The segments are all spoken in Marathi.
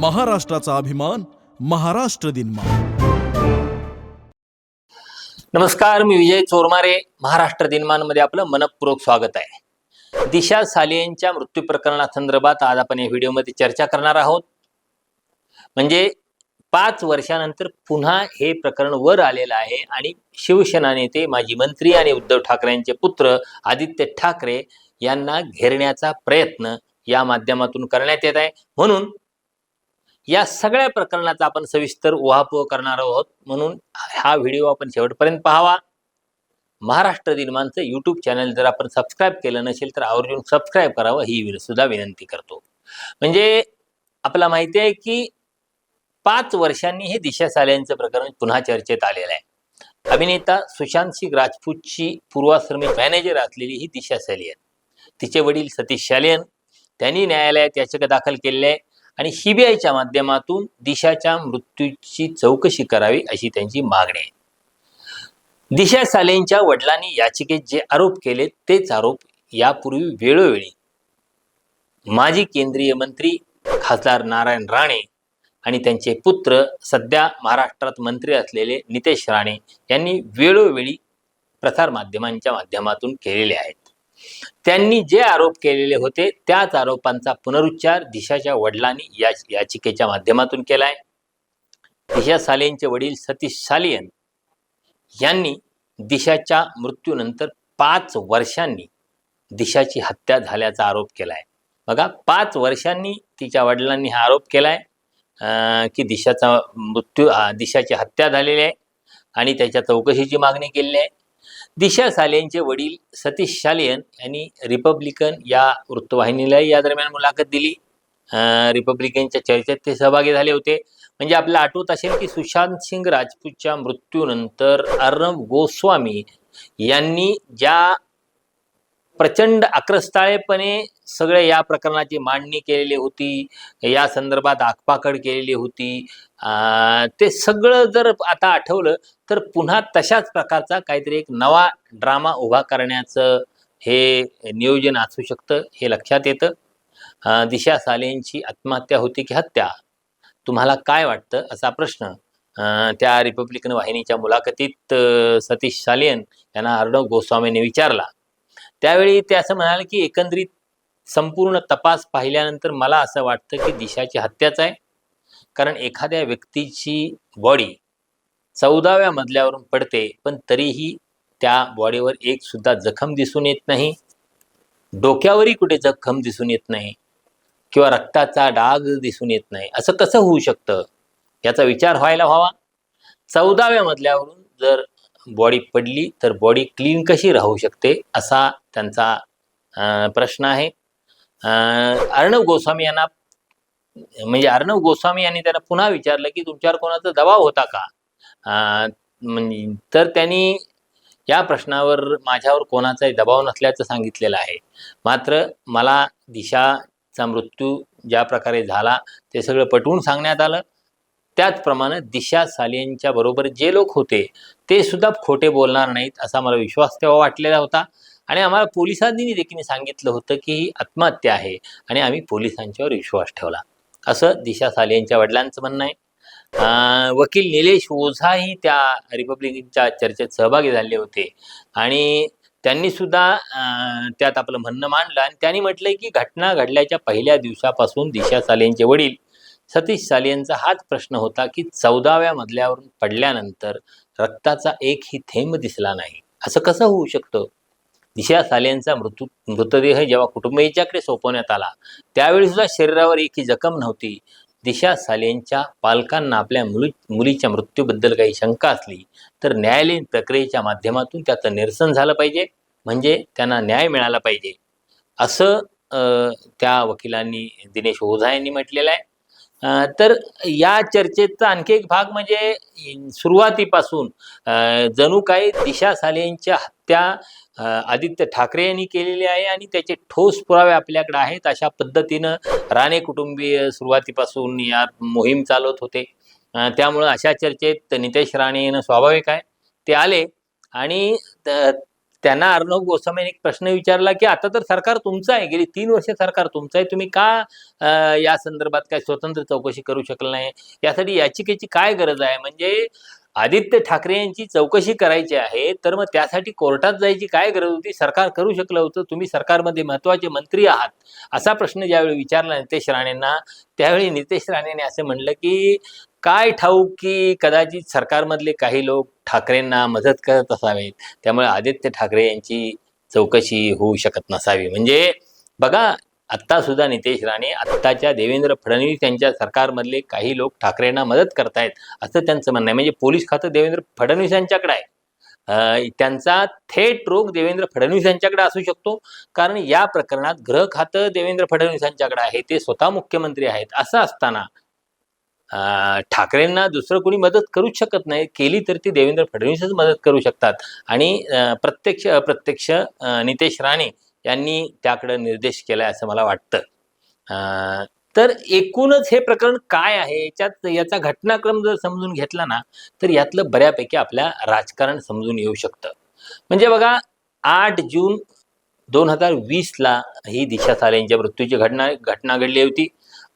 महाराष्ट्राचा अभिमान महाराष्ट्र दिन नमस्कार मी विजय चोरमारे महाराष्ट्र दिनमानमध्ये आपलं मनपूर्वक स्वागत आहे. दिशा सालियनच्या मृत्यू प्रकरणासंदर्भात आज आपण या व्हिडिओमध्ये चर्चा करणार आहोत. म्हणजे पाच वर्षानंतर पुन्हा हे प्रकरण वर आलेलं आहे आणि शिवसेना नेते माजी मंत्री आणि उद्धव ठाकरेंचे पुत्र आदित्य ठाकरे यांना घेरण्याचा प्रयत्न या माध्यमातून करण्यात येत आहे. म्हणून या सगळ्या प्रकरणाचा आपण सविस्तर उहापोह करणार आहोत. म्हणून हा व्हिडिओ आपण शेवटपर्यंत पाहावा. महाराष्ट्र दिनमानचं यूट्यूब चॅनल जर आपण सबस्क्राईब केलं नसेल तर आवर्जून सबस्क्राईब करावं ही सुद्धा विनंती करतो. म्हणजे आपल्याला माहिती आहे की पाच वर्षांनी हे दिशा साल्यांचं प्रकरण पुन्हा चर्चेत आलेलं आहे. अभिनेता सुशांत सिंग राजपूतची पूर्वाश्रमी मॅनेजर असलेली ही दिशा सालियन तिचे वडील सतीश सालियन त्यांनी न्यायालयात याचिका दाखल केलेली आहे. आणि सीबीआयच्या माध्यमातून दिशाच्या मृत्यूची चौकशी करावी अशी त्यांची मागणी आहे. दिशा सालेंच्या वडिलांनी याचिकेत जे आरोप केले तेच आरोप यापूर्वी वेळोवेळी माजी केंद्रीय मंत्री खासदार नारायण राणे आणि त्यांचे पुत्र सध्या महाराष्ट्रात मंत्री असलेले नितेश राणे यांनी वेळोवेळी प्रसारमाध्यमांच्या माध्यमातून केलेले आहेत. त्यांनी जे आरोप केलेले होते त्याच आरोपांचा पुनरुच्चार दिशाच्या वडिलांनी या याचिकेच्या माध्यमातून केलाय. दिशा सालेंचे वडील सतीश सालियन यांनी दिशाच्या मृत्यूनंतर पाच वर्षांनी दिशाची हत्या झाल्याचा आरोप केलाय. बघा पाच वर्षांनी तिच्या वडिलांनी हा आरोप केलाय अं, की दिशाचा मृत्यू दिशाची हत्या झालेली आहे आणि त्याच्या चौकशीची मागणी केलेली आहे. दिशा सालियनचे वडील सतीश सालियन यांनी रिपब्लिकन या वृत्तवाहिनीलाही या दरम्यान मुलाखत दिली. रिपब्लिकनच्या चर्चेत ते सहभागी झाले होते. म्हणजे आपल्याला आठवत असेल की सुशांत सिंग राजपूतच्या मृत्यूनंतर अर्णब गोस्वामी यांनी ज्या प्रचंड आक्रस्ताळेपणे सगळे या प्रकरणाची मांडणी केलेली होती. या संदर्भात आखपाकड केलेली होती. ते सगळं जर आता आठवलं तर पुन्हा तशाच प्रकारचा काहीतरी एक नवा ड्रामा उभा करण्याचं हे नियोजन असू शकतं हे लक्षात येतं. दिशा सालेंची आत्महत्या होती की हत्या? तुम्हाला काय वाटतं? असा प्रश्न. त्या रिपब्लिकन वाहिनीच्या मुलाखतीत सतीश सालियन यांना अर्णव गोस्वामीने विचारला. त्यावेळी ते असं म्हणाले की एकंदरीत संपूर्ण तपास पाहिल्यानंतर मला असं वाटतं की दिशाची हत्याच आहे. कारण एखाद्या व्यक्तीची बॉडी चौदाव्या मजल्यावरून पडते पण तरीही त्या बॉडीवर एक सुद्धा जखम दिसून येत नाही. डोक्यावरही कुठे जखम दिसून येत नाही किंवा रक्ताचा डाग दिसून येत नाही. असं कसं होऊ शकतं? याचा विचार व्हायला हवा. चौदाव्या मजल्यावरून जर बॉडी पडली तर बॉडी क्लीन कशी राहू शकते असा त्यांचा प्रश्न आहे. अर्णव गोस्वामी यांना म्हणजे अर्णव गोस्वामी यांनी त्यांना पुन्हा विचारलं की तुमच्यावर कोणाचा दबाव होता का? म्हणजे तर त्यांनी या प्रश्नावर माझ्यावर कोणाचाही दबाव नसल्याचं सांगितलेलं आहे. मात्र मला दिशाचा मृत्यू ज्या प्रकारे झाला ते सगळं पटवून सांगण्यात आलं. त्याचप्रमाणे दिशा सालियांच्या बरोबर जे लोक होते ते सुद्धा खोटे बोलणार नाहीत असा मला विश्वास तेव्हा वाटलेला होता. आणि आम्हाला पोलिसांनी देखील सांगितलं होतं की ही आत्महत्या आहे आणि आम्ही पोलिसांच्यावर विश्वास ठेवला. असं दिशा सालियांच्या वडिलांचं म्हणणं आहे. वकील निलेश ओझाही त्या रिपब्लिकच्या चर्चेत सहभागी झाले होते. आणि त्यांनी सुद्धा त्यात आपलं म्हणणं मांडलं आणि त्यांनी म्हटलंय की घटना घडल्याच्या पहिल्या दिवसापासून दिशा सालेंचे वडील सतीश सालियनचा हाच प्रश्न होता की चौदाव्या मजल्यावरून पडल्यानंतर रक्ताचा एकही थेंब दिसला नाही. असं कसं होऊ शकतं? दिशा सालेंचा मृत्यू मृतदेह जेव्हा कुटुंबियाच्याकडे सोपवण्यात आला त्यावेळी सुद्धा शरीरावर एकही जखम नव्हती. दिशा सालेंच्या पालकांना आपल्या मुली मुलीच्या मृत्यूबद्दल काही शंका असली तर न्यायालयीन प्रक्रियेच्या माध्यमातून त्याचं निरसन झालं पाहिजे म्हणजे त्यांना न्याय मिळाला पाहिजे. असं अं, त्या वकिलांनी दिनेश ओझा यांनी म्हटलेलं आहे. तर या चर्चेचा आणखी एक भाग म्हणजे सुरुवातीपासून जणू काही दिशा सालेंच्या हत्या आदित्य ठाकरे यांनी केलेली आहे आणि त्याचे ठोस पुरावे आपल्याकडे आहेत. अशा पद्धतीनं राणे कुटुंबीय सुरुवातीपासून या मोहीम चालवत होते. त्यामुळं अशा चर्चेत नितेश राणे येणं स्वाभाविक आहे. ते आले आणि त- त्यांना अर्णव गोस्वामीने एक प्रश्न विचारला की आता तर सरकार तुमचं आहे. गेली तीन वर्ष सरकार तुमचं आहे. तुम्ही का या संदर्भात काय स्वतंत्र चौकशी करू शकला नाही? यासाठी याचिकेची काय गरज आहे? म्हणजे आदित्य ठाकरे यांची चौकशी करायची आहे तर मग त्यासाठी कोर्टात जायची काय गरज होती? सरकार करू शकलं होतं. तुम्ही सरकारमध्ये महत्त्वाचे मंत्री आहात असा प्रश्न ज्यावेळी विचारला नितेश राणेंना त्यावेळी नितेश राणेने असं म्हणलं की काय ठाऊक की कदाचित सरकारमधले काही लोक ठाकरेंना मदत करत असावेत? त्यामुळे आदित्य ठाकरे यांची चौकशी होऊ शकत नसावी. म्हणजे बघा आत्ता सुद्धा नितेश राणे आत्ताच्या देवेंद्र फडणवीस यांच्या सरकारमधले काही लोक ठाकरेंना मदत करतायत असं त्यांचं म्हणणं आहे. म्हणजे पोलीस खातं देवेंद्र फडणवीस यांच्याकडे आहे. त्यांचा थेट रोग देवेंद्र फडणवीस यांच्याकडे असू शकतो. कारण या प्रकरणात गृह खातं देवेंद्र फडणवीस यांच्याकडे आहे. ते स्वतः मुख्यमंत्री आहेत. असं असताना ठाकरेंना दुसरं कोणी मदत करूच शकत नाही. केली तर ती देवेंद्र फडणवीसच मदत करू शकतात. आणि अं, प्रत्यक्ष अप्रत्यक्ष नितेश राणे यांनी त्याकडे निर्देश केलाय असं मला वाटतं. अं, तर एकूणच हे प्रकरण काय आहे? याच्यात याचा घटनाक्रम जर समजून घेतला ना तर यातलं बऱ्यापैकी आपल्या राजकारण समजून येऊ शकतं. म्हणजे बघा आठ जून दोन हजार वीसला ही दिशा सालेंच्या मृत्यूची घटना घटना घडली होती.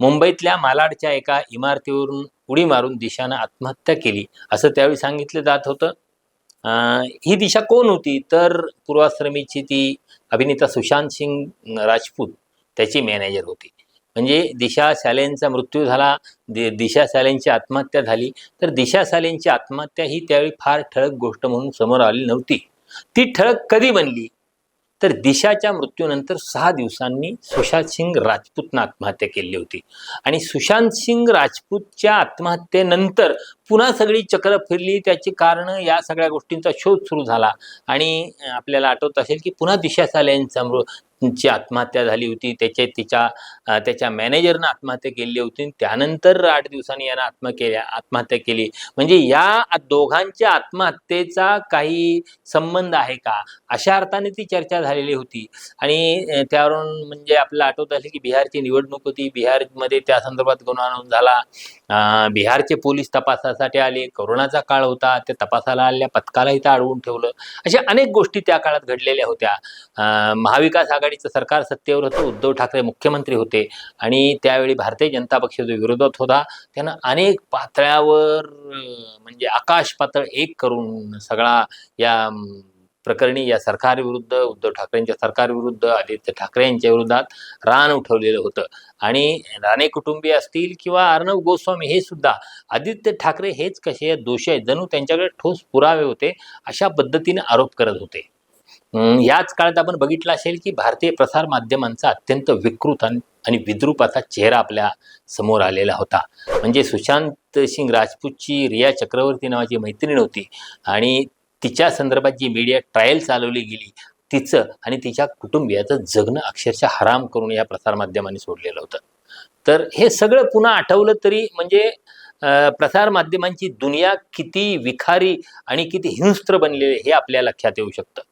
मुंबईतल्या मालाडच्या एका इमारतीवरून उडी मारून दिशानं आत्महत्या केली असं त्यावेळी सांगितलं जात होतं. ही दिशा कोण होती? तर पूर्वाश्रमीची ती अभिनेता सुशांत सिंग राजपूत त्याची मॅनेजर होती. म्हणजे दिशा सालेंचा मृत्यू झाला दि दिशा सालेंची आत्महत्या झाली. तर दिशा सालेंची आत्महत्या ही त्यावेळी फार ठळक गोष्ट म्हणून समोर आली नव्हती. ती ठळक कधी बनली? तर दिशाच्या मृत्यूनंतर सहा दिवसांनी सुशांत सिंग राजपूतनं आत्महत्या केली होती. आणि सुशांत सिंग राजपूतच्या आत्महत्येनंतर पुन्हा सगळी चक्र फिरली. त्याची कारणं या सगळ्या गोष्टींचा शोध सुरू झाला. आणि आपल्याला आठवत असेल की पुन्हा दिशा साले यांचा मृ ची आत्महत्या झाली होती. त्याचे तिच्या त्याच्या मॅनेजरनं आत्महत्या केली होती. आणि त्यानंतर आठ दिवसांनी यानं आत्म केल्या आत्महत्या केली. म्हणजे या दोघांच्या आत्महत्येचा काही संबंध आहे का? अशा अर्थाने ती चर्चा झालेली होती. आणि त्यावरून म्हणजे आपल्याला आठवत असेल की बिहारची निवडणूक होती. बिहारमध्ये त्या संदर्भात गुन्हा नोंद झाला. बिहारचे पोलीस तपासासाठी आले. कोरोनाचा काळ होता. त्या तपासाला आलेल्या पथकाला इथं अडवून ठेवलं. अशा अनेक गोष्टी त्या काळात घडलेल्या होत्या. महाविकास महाविकास आघाडीचं सरकार सत्तेवर होतं उद्धव ठाकरे मुख्यमंत्री होते. आणि त्यावेळी भारतीय जनता पक्ष जो विरोधात होता. त्यानं अनेक पातळ्यावर म्हणजे आकाश पातळ एक करून सगळा या प्रकरणी या सरकारविरुद्ध उद्धव ठाकरेंच्या सरकारविरुद्ध आदित्य ठाकरे यांच्या विरोधात रान उठवलेलं होतं. आणि राणे कुटुंबीय असतील किंवा अर्णव गोस्वामी हे सुद्धा आदित्य ठाकरे हेच कसे दोषी आहेत? जणू त्यांच्याकडे ठोस पुरावे होते अशा पद्धतीने आरोप करत होते. याच काळात आपण बघितलं असेल की भारतीय प्रसार माध्यमांचा अत्यंत विकृत आणि आणि चेहरा आपल्यासमोर आलेला होता. म्हणजे सुशांत सिंग राजपूतची रिया चक्रवर्ती नावाची मैत्रीण होती आणि तिच्या संदर्भात जी मीडिया ट्रायल चालवली गेली तिचं आणि तिच्या कुटुंबियाचं जगणं अक्षरशः हराम करून या प्रसारमाध्यमांनी सोडलेलं होतं. तर हे सगळं पुन्हा आठवलं तरी म्हणजे प्रसारमाध्यमांची दुनिया किती विखारी आणि किती हिंस्त्र बनलेली हे आपल्या लक्षात येऊ शकतं.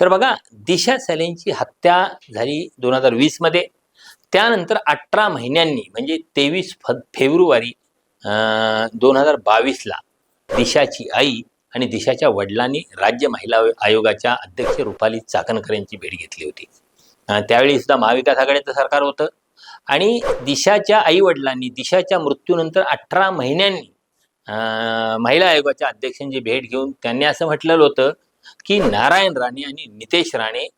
तर बघा दिशा सॅलेनची हत्या झाली दोन हजार वीसमध्ये त्यानंतर अठरा महिन्यांनी म्हणजे तेवीस फ फेब्रुवारी दोन हजार बावीसला दिशाची आई आणि दिशाच्या वडिलांनी राज्य महिला आयोगाच्या अध्यक्ष रुपाली चाकणकर यांची भेट घेतली होती. त्यावेळी सुद्धा महाविकास आघाडीचं सरकार होतं. आणि दिशाच्या आई वडिलांनी दिशाच्या मृत्यूनंतर अठरा महिन्यांनी महिला आयोगाच्या अध्यक्षांची भेट घेऊन त्यांनी असं म्हटलेलं होतं की नारायण राणे आणि नितेश राणे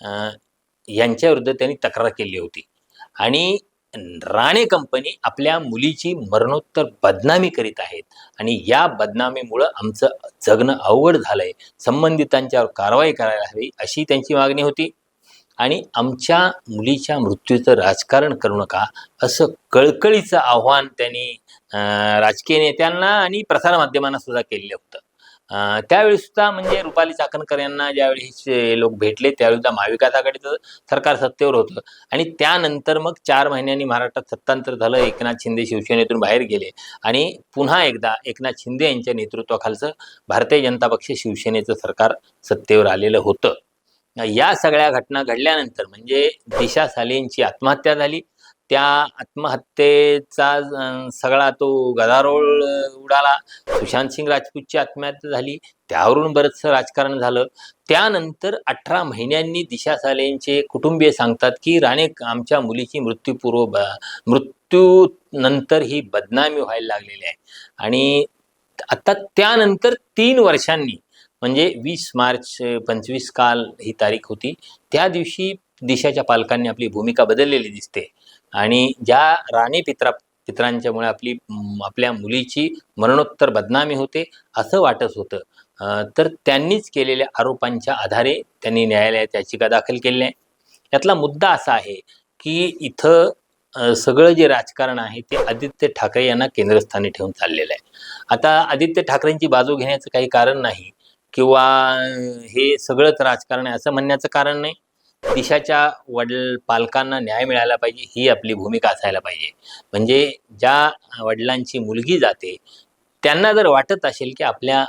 अं, यांच्याविरुद्ध त्यांनी तक्रार केली होती. आणि राणे कंपनी आपल्या मुलीची मरणोत्तर बदनामी करीत आहेत. आणि या बदनामीमुळं आमचं जगणं अवघड झालंय. संबंधितांच्यावर कारवाई करायला हवी अशी त्यांची मागणी होती. आणि आमच्या मुलीच्या मृत्यूचं राजकारण करू नका असं कळकळीचं आव्हान त्यांनी अं, राजकीय नेत्यांना आणि प्रसारमाध्यमांना सुद्धा केलेलं होतं. त्यावेळी सुद्धा म्हणजे रुपाली चाकणकर यांना ज्यावेळी हे लोक भेटले त्यावेळी सुद्धा महाविकास आघाडीचं सरकार सत्तेवर होतं. आणि त्यानंतर मग चार महिन्यांनी महाराष्ट्रात सत्तांतर झालं एकनाथ शिंदे शिवसेनेतून बाहेर गेले. आणि पुन्हा एकदा एकनाथ शिंदे यांच्या नेतृत्वाखालचं भारतीय जनता पक्ष शिवसेनेचं सरकार सत्तेवर आलेलं होतं. या सगळ्या घटना घडल्यानंतर म्हणजे दिशा सालेंची आत्महत्या झाली. त्या आत्महत्येचा सगळा तो गदारोळ उडाला. सुशांत सिंग राजपूतची आत्महत्या झाली. त्यावरून बरंचसं राजकारण झालं. त्यानंतर अठरा महिन्यांनी दिशा सालेंचे कुटुंबीय सांगतात की राणे आमच्या मुलीची मृत्यूपूर्व ब- मृत्यू नंतर ही बदनामी व्हायला लागलेली आहे. आणि आता त्यानंतर तीन वर्षांनी म्हणजे वीस मार्च पंचवीस काल ही तारीख होती. त्या दिवशी दिशाच्या पालकांनी आपली भूमिका बदललेली दिसते. आणि ज्या राणी पित्रा पित्रांच्यामुळे आपली आपल्या मुलीची मरणोत्तर बदनामी होते असं वाटत होतं. तर त्यांनीच केलेल्या आरोपांच्या आधारे त्यांनी न्यायालयात याचिका दाखल केली आहे यातला मुद्दा असा आहे की इथं सगळं जे राजकारण आहे ते आदित्य ठाकरे यांना केंद्रस्थानी ठेवून चाललेलं आहे. आता आदित्य ठाकरेंची बाजू घेण्याचं काही कारण नाही किंवा हे सगळंच राजकारण आहे असं म्हणण्याचं कारण नाही. दिशाच्या वडील पालकांना न्याय मिळाला पाहिजे ही आपली भूमिका असायला पाहिजे. म्हणजे ज्या वडिलांची मुलगी जाते त्यांना जर वाटत असेल की आपल्या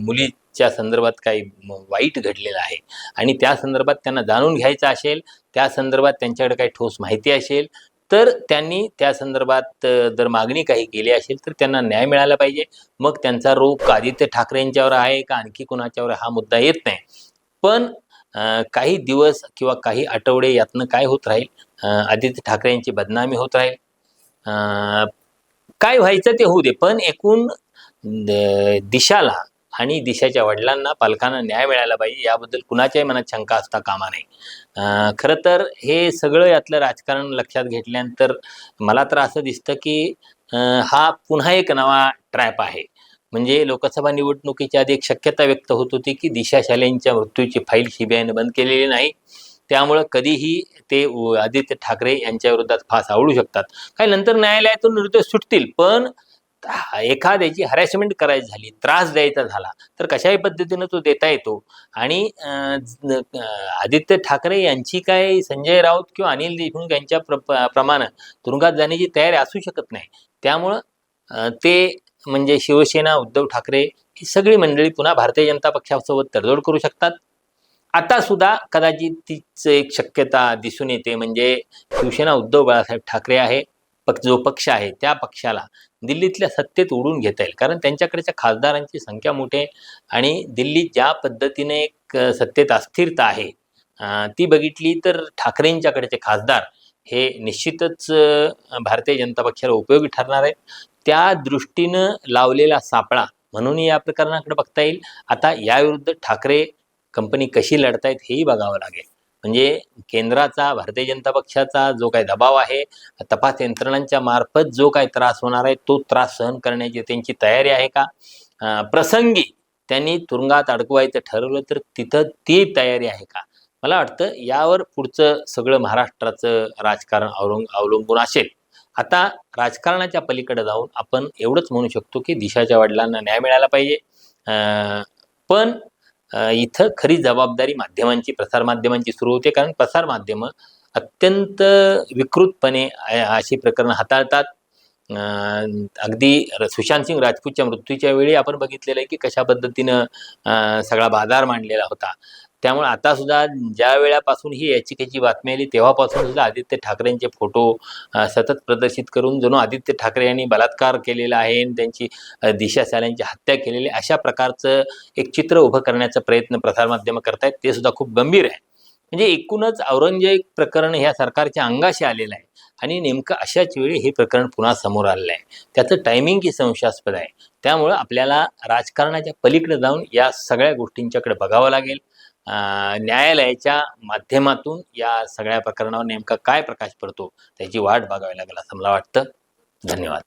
मुलीच्या संदर्भात काही वाईट घडलेलं आहे आणि त्या संदर्भात त्यांना जाणून घ्यायचं असेल त्या संदर्भात त्यांच्याकडे काही ठोस माहिती असेल तर त्यांनी त्या संदर्भात जर मागणी काही केली असेल तर त्यांना न्याय मिळाला पाहिजे. मग त्यांचा रोग आदित्य ठाकरेंच्यावर आहे का आणखी कुणाच्यावर हा मुद्दा येत नाही. पण काही दिवस किंवा काही आठवडे यातनं काय होत राहील? आदित्य ठाकरे यांची बदनामी होत राहील? काय व्हायचं ते होऊ दे पण एकूण द- दिशाला आणि दिशाच्या वडिलांना पालकांना न्याय मिळाला पाहिजे याबद्दल कुणाच्याही मनात शंका असता कामा नये. खरं तर हे सगळं यातलं राजकारण लक्षात घेतल्यानंतर मला तर असं दिसतं की हा पुन्हा एक नवा ट्रॅप आहे. म्हणजे लोकसभा निवडणुकीच्या आधी एक शक्यता व्यक्त होत होती की दिशा शालेंच्या मृत्यूची फाईल सीबीआयने बंद केलेली नाही. त्यामुळं कधीही ते उ- आदित्य ठाकरे यांच्या विरोधात फास आवडू शकतात. काही नंतर न्यायालयातून निर्दोष सुटतील पण एखाद्याची हॅरॅसमेंट करायची झाली त्रास द्यायचा झाला तर कशाही पद्धतीनं तो देता येतो. आणि आदित्य ठाकरे यांची काय संजय राऊत किंवा अनिल देशमुख यांच्या प्र प्रमाणे तुरुंगात जाण्याची तयारी असू शकत नाही. त्यामुळं ते म्हणजे शिवसेना उद्धव ठाकरे ही सगळी मंडळी पुन्हा भारतीय जनता पक्षासोबत तडजोड करू शकतात. आता सुद्धा कदाचित तीच एक शक्यता दिसून येते म्हणजे शिवसेना उद्धव बाळासाहेब ठाकरे आहे पक्ष जो पक्ष आहे त्या पक्षाला दिल्लीतल्या सत्तेत ओढून घेता येईल. कारण त्यांच्याकडच्या खासदारांची संख्या मोठी आहे आणि दिल्लीत ज्या पद्धतीने एक सत्तेत अस्थिरता आहे ती बघितली तर ठाकरेंच्याकडचे खासदार हे निश्चितच भारतीय जनता पक्षाला उपयोगी ठरणार आहे त्या दृष्टीनं लावलेला सापळा म्हणून या प्रकरणाकडे बघता येईल. आता याविरुद्ध ठाकरे कंपनी कशी लढतायत हेही बघावं लागेल. म्हणजे केंद्राचा भारतीय जनता पक्षाचा जो काही दबाव आहे तपास यंत्रणांच्या मार्फत जो काही त्रास होणार आहे तो त्रास सहन करण्याची त्यांची तयारी आहे का? प्रसंगी त्यांनी तुरुंगात अडकवायचं ठरवलं तर तिथं ती तयारी आहे का? मला वाटतं यावर पुढचं सगळं महाराष्ट्राचं राजकारण अवलंब अवलंबून असेल. आता राजकारणाच्या पलीकडे जाऊन आपण एवढंच म्हणू शकतो की दिशाच्या वडिलांना न्याय मिळाला पाहिजे. पण इथं खरी जबाबदारी माध्यमांची प्रसारमाध्यमांची सुरू होते. कारण प्रसारमाध्यमं अत्यंत विकृतपणे अशी प्रकरणं हाताळतात. अगदी सुशांत सिंग राजपूतच्या मृत्यूच्या वेळी आपण बघितलेलं आहे की कशा पद्धतीनं सगळा बाजार मांडलेला होता. त्यामुळे आता सुद्धा ज्या वेळापासून ही याचिकेची बातमी आली तेव्हापासून सुद्धा आदित्य ठाकरेंचे फोटो सतत प्रदर्शित करून जणू आदित्य ठाकरे यांनी बलात्कार केलेला आहे आणि त्यांची दिशा साल्यांची हत्या केलेली आहे, अशा प्रकारचं एक चित्र उभं करण्याचा प्रयत्न प्रसारमाध्यमं करतायत ते सुद्धा खूप गंभीर आहे. म्हणजे एकूणच औरंगजेब प्रकरण ह्या सरकारच्या अंगाशी आलेलं आहे आणि नेमकं अशाच वेळी हे प्रकरण पुन्हा समोर आलेलं आहे. त्याचं टायमिंग ही संशयास्पद आहे. त्यामुळं आपल्याला राजकारणाच्या पलीकडे जाऊन या सगळ्या गोष्टींच्याकडे बघावं लागेल. न्यायालयाच्या माध्यमातून या सगळ्या प्रकरणावर नेमका काय प्रकाश पडतो त्याची वाट बघावी लागेल असं मला वाटतं. धन्यवाद.